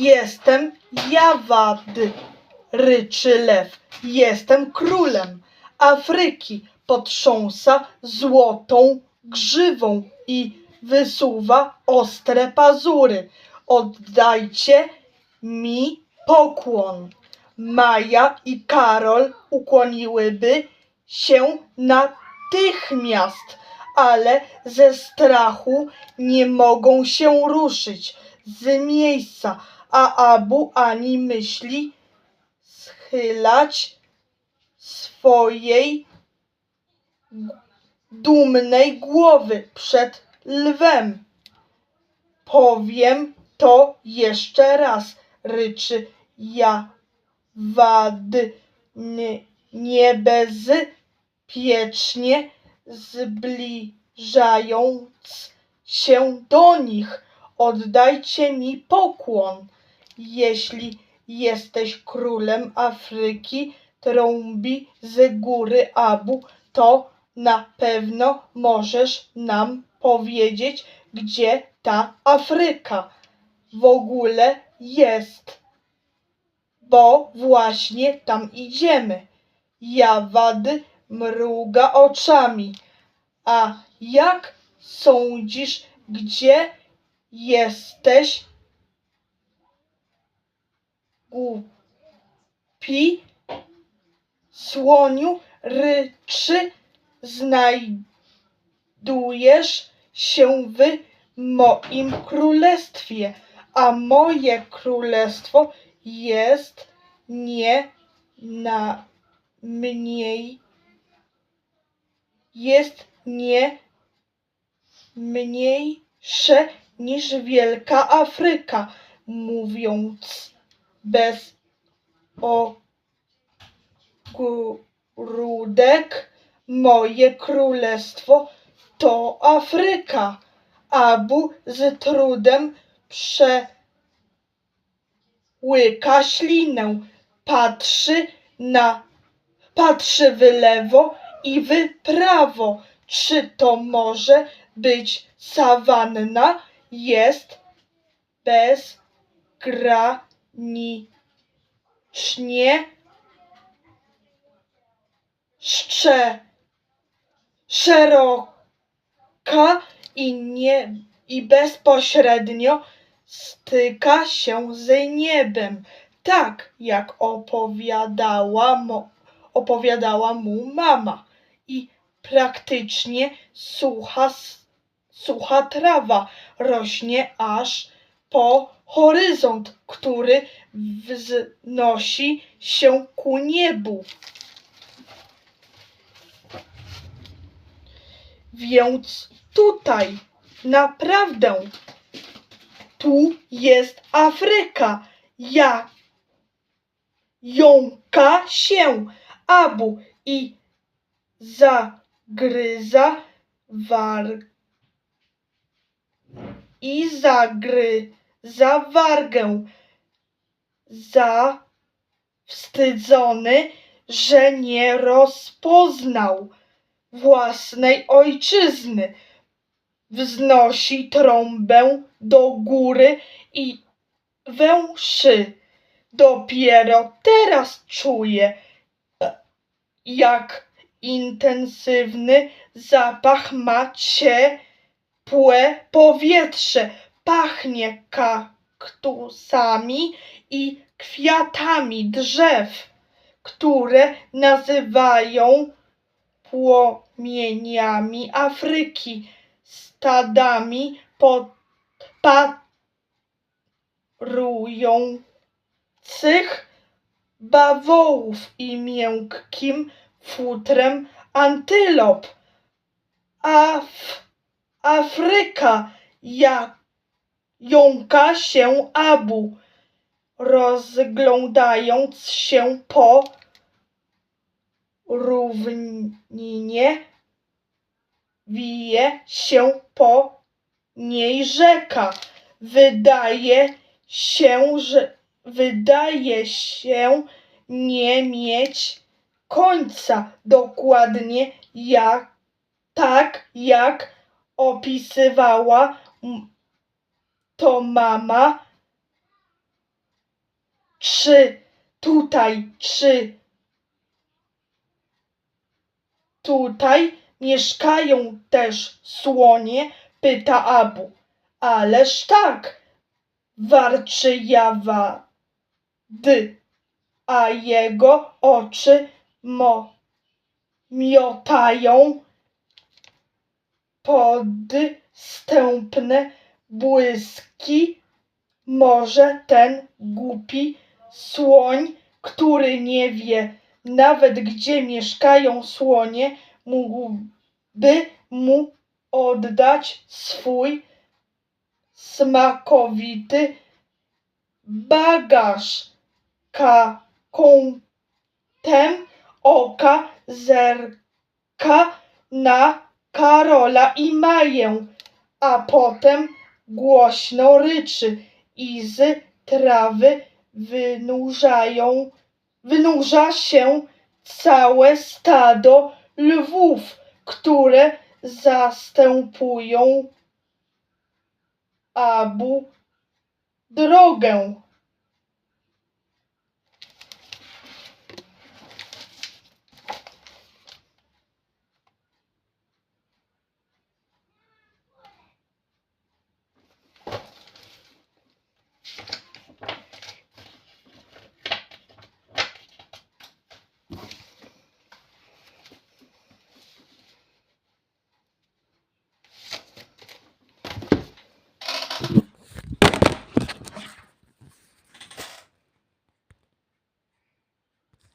Jestem Jawad, ryczy lew. Jestem królem Afryki. Potrząsa złotą grzywą i wysuwa ostre pazury. Oddajcie mi pokłon. Maja i Karol ukłoniłyby się natychmiast, ale ze strachu nie mogą się ruszyć z miejsca, a Abu ani myśli schylać swojej dumnej głowy przed lwem. Powiem to jeszcze raz, ryczy Jawad, n- niebezpiecznie zbliżając się do nich. Oddajcie mi pokłon. Jeśli jesteś królem Afryki, trąbi z góry Abu, to na pewno możesz nam powiedzieć, gdzie ta Afryka w ogóle jest, bo właśnie tam idziemy. Jawad mruga oczami. A jak sądzisz, gdzie jesteś? Głupi słoniu ryczy, znajdujesz się w moim królestwie, a moje królestwo jest nie na mniej jest nie mniejsze niż Wielka Afryka, mówiąc bez ogródek, moje królestwo to Afryka. Abu z trudem przełyka ślinę, patrzy na patrzy w lewo i w prawo. Czy to może być sawanna? Jest bezgranicznie szcze, szeroka i, nie, i bezpośrednio styka się z niebem, tak jak opowiadała, opowiadała mu mama. I praktycznie sucha, sucha trawa rośnie aż po horyzont, który wznosi się ku niebu. Więc tutaj, naprawdę, tu jest Afryka. Ja jąka się Abu i zagryza war i zagryza wargę. Zawstydzony, że nie rozpoznał własnej ojczyzny. Wznosi trąbę do góry i węszy. Dopiero teraz czuję, jak intensywny zapach ma ciepłe powietrze. Pachnie kaktusami i kwiatami drzew, które nazywają płomieniami Afryki, stadami podparujących bawołów i miękkim futrem antylop. Af, Afryka ja, jąka się Abu, rozglądając się po równinie, wije się po niej rzeka. Wydaje się, że wydaje się nie mieć końca. Dokładnie jak, tak jak opisywała to mama czy tutaj, czy tutaj mieszkają też słonie? pyta Abu. Ależ tak, warczy Jawa. D, a jego oczy mo miotają podstępne błyski. Może ten głupi słoń, który nie wie nawet gdzie mieszkają słonie, mógłby mu oddać swój smakowity bagaż. Ka kątem oka zerka na Karola i Maję, a potem głośno ryczy i z trawy wynurzają, wynurza się całe stado lwów, które zastępują Abu drogę.